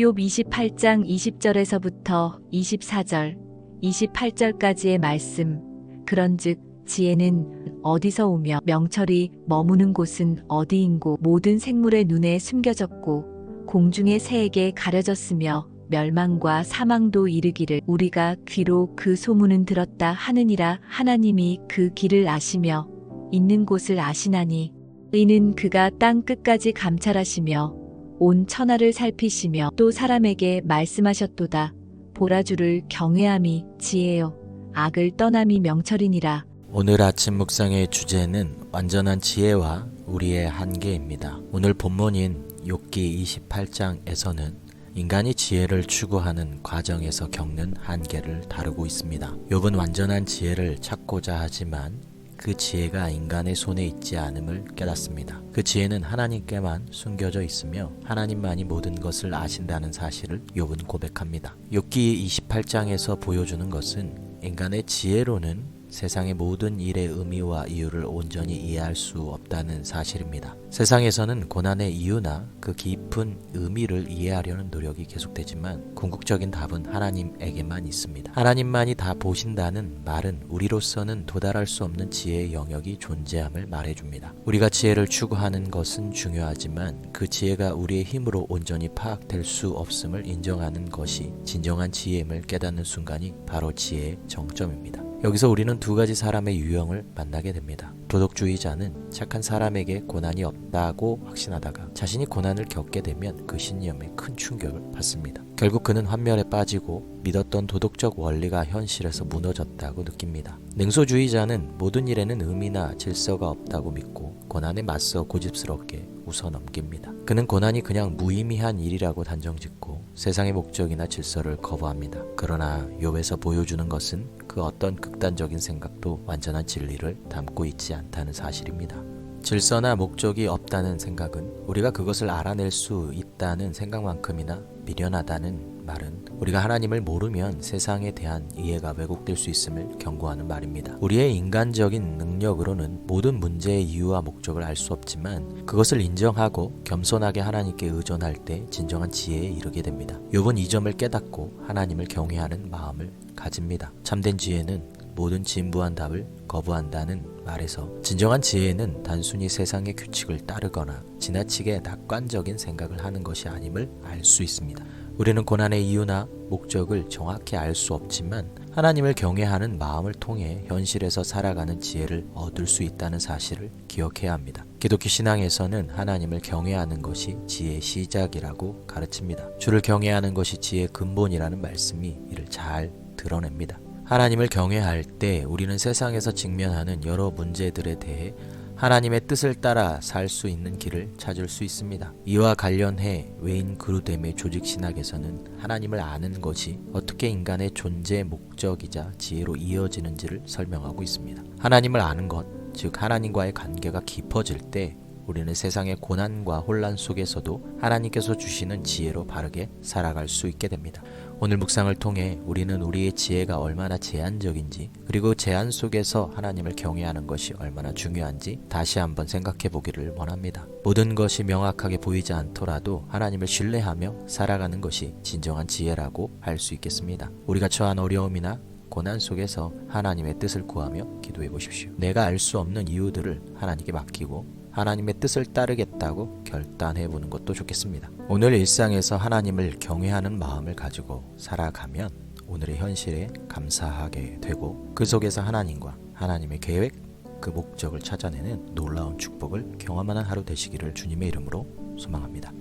욥 28장 20절에서부터 24절, 28절까지의 말씀. 그런즉 지혜는 어디서 오며 명철이 머무는 곳은 어디인고 모든 생물의 눈에 숨겨졌고 공중의 새에게 가려졌으며 멸망과 사망도 이르기를 우리가 귀로 그 소문은 들었다 하느니라 하나님이 그 길을 아시며 있는 곳을 아시나니 이는 그가 땅 끝까지 감찰하시며 온 천하를 살피시며 또 사람에게 말씀하셨도다 보라주를 경외함이 지혜요 악을 떠남이 명철이니라 오늘 아침 묵상의 주제는 완전한 지혜와 우리의 한계입니다. 오늘 본문인 욥기 28장에서는 인간이 지혜를 추구하는 과정에서 겪는 한계를 다루고 있습니다. 욥은 완전한 지혜를 찾고자 하지만 그 지혜가 인간의 손에 있지 않음을 깨닫습니다. 그 지혜는 하나님께만 숨겨져 있으며 하나님만이 모든 것을 아신다는 사실을 욥은 고백합니다. 욥기 28장에서 보여주는 것은 인간의 지혜로는 세상의 모든 일의 의미와 이유를 온전히 이해할 수 없다는 사실입니다. 세상에서는 고난의 이유나 그 깊은 의미를 이해하려는 노력이 계속되지만 궁극적인 답은 하나님에게만 있습니다. 하나님만이 다 보신다는 말은 우리로서는 도달할 수 없는 지혜의 영역이 존재함을 말해줍니다. 우리가 지혜를 추구하는 것은 중요하지만 그 지혜가 우리의 힘으로 온전히 파악될 수 없음을 인정하는 것이 진정한 지혜임을 깨닫는 순간이 바로 지혜의 정점입니다. 여기서 우리는 두 가지 사람의 유형을 만나게 됩니다. 도덕주의자는 착한 사람에게 고난이 없다고 확신하다가 자신이 고난을 겪게 되면 그 신념에 큰 충격을 받습니다. 결국 그는 환멸에 빠지고 믿었던 도덕적 원리가 현실에서 무너졌다고 느낍니다. 냉소주의자는 모든 일에는 의미나 질서가 없다고 믿고 고난에 맞서 고집스럽게 웃어 넘깁니다. 그는 고난이 그냥 무의미한 일이라고 단정짓고 세상의 목적이나 질서를 거부합니다. 그러나 욥에서 보여주는 것은 그 어떤 극단적인 생각도 완전한 진리를 담고 있지 않다 는 사실입니다. 질서나 목적이 없다는 생각은 우리가 그것을 알아낼 수 있다는 생각만큼이나 미련하다는 말은 우리가 하나님을 모르면 세상에 대한 이해가 왜곡될 수 있음을 경고하는 말입니다. 우리의 인간적인 능력으로는 모든 문제의 이유와 목적을 알 수 없지만 그것을 인정하고 겸손하게 하나님께 의존할 때 진정한 지혜에 이르게 됩니다. 욥은 이 점을 깨닫고 하나님을 경외하는 마음을 가집니다. 참된 지혜는 모든 진부한 답을 거부한다는 말에서 진정한 지혜는 단순히 세상의 규칙을 따르거나 지나치게 낙관적인 생각을 하는 것이 아님을 알 수 있습니다. 우리는 고난의 이유나 목적을 정확히 알 수 없지만 하나님을 경외하는 마음을 통해 현실에서 살아가는 지혜를 얻을 수 있다는 사실을 기억해야 합니다. 기독교 신앙에서는 하나님을 경외하는 것이 지혜의 시작이라고 가르칩니다. 주를 경외하는 것이 지혜의 근본이라는 말씀이 이를 잘 드러냅니다. 하나님을 경외할 때 우리는 세상에서 직면하는 여러 문제들에 대해 하나님의 뜻을 따라 살 수 있는 길을 찾을 수 있습니다. 이와 관련해 외인 그루뎀의 조직 신학에서는 하나님을 아는 것이 어떻게 인간의 존재 목적이자 지혜로 이어지는지를 설명하고 있습니다. 하나님을 아는 것, 즉 하나님과의 관계가 깊어질 때 우리는 세상의 고난과 혼란 속에서도 하나님께서 주시는 지혜로 바르게 살아갈 수 있게 됩니다. 오늘 묵상을 통해 우리는 우리의 지혜가 얼마나 제한적인지 그리고 제한 속에서 하나님을 경외하는 것이 얼마나 중요한지 다시 한번 생각해 보기를 원합니다. 모든 것이 명확하게 보이지 않더라도 하나님을 신뢰하며 살아가는 것이 진정한 지혜라고 할 수 있겠습니다. 우리가 처한 어려움이나 고난 속에서 하나님의 뜻을 구하며 기도해 보십시오. 내가 알 수 없는 이유들을 하나님께 맡기고 하나님의 뜻을 따르겠다고 결단해 보는 것도 좋겠습니다. 오늘 일상에서 하나님을 경외하는 마음을 가지고 살아가면 오늘의 현실에 감사하게 되고 그 속에서 하나님과 하나님의 계획, 그 목적을 찾아내는 놀라운 축복을 경험하는 하루 되시기를 주님의 이름으로 소망합니다.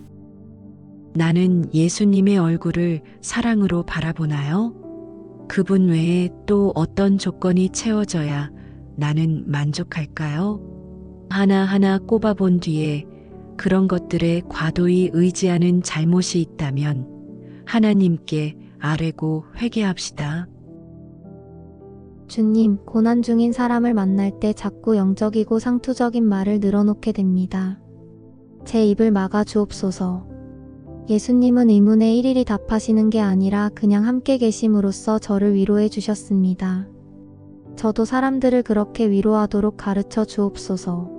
나는 예수님의 얼굴을 사랑으로 바라보나요? 그분 외에 또 어떤 조건이 채워져야 나는 만족할까요? 하나하나 꼽아본 뒤에 그런 것들에 과도히 의지하는 잘못이 있다면 하나님께 아뢰고 회개합시다. 주님, 고난 중인 사람을 만날 때 자꾸 영적이고 상투적인 말을 늘어놓게 됩니다. 제 입을 막아 주옵소서. 예수님은 의문에 일일이 답하시는 게 아니라 그냥 함께 계심으로써 저를 위로해 주셨습니다. 저도 사람들을 그렇게 위로하도록 가르쳐 주옵소서.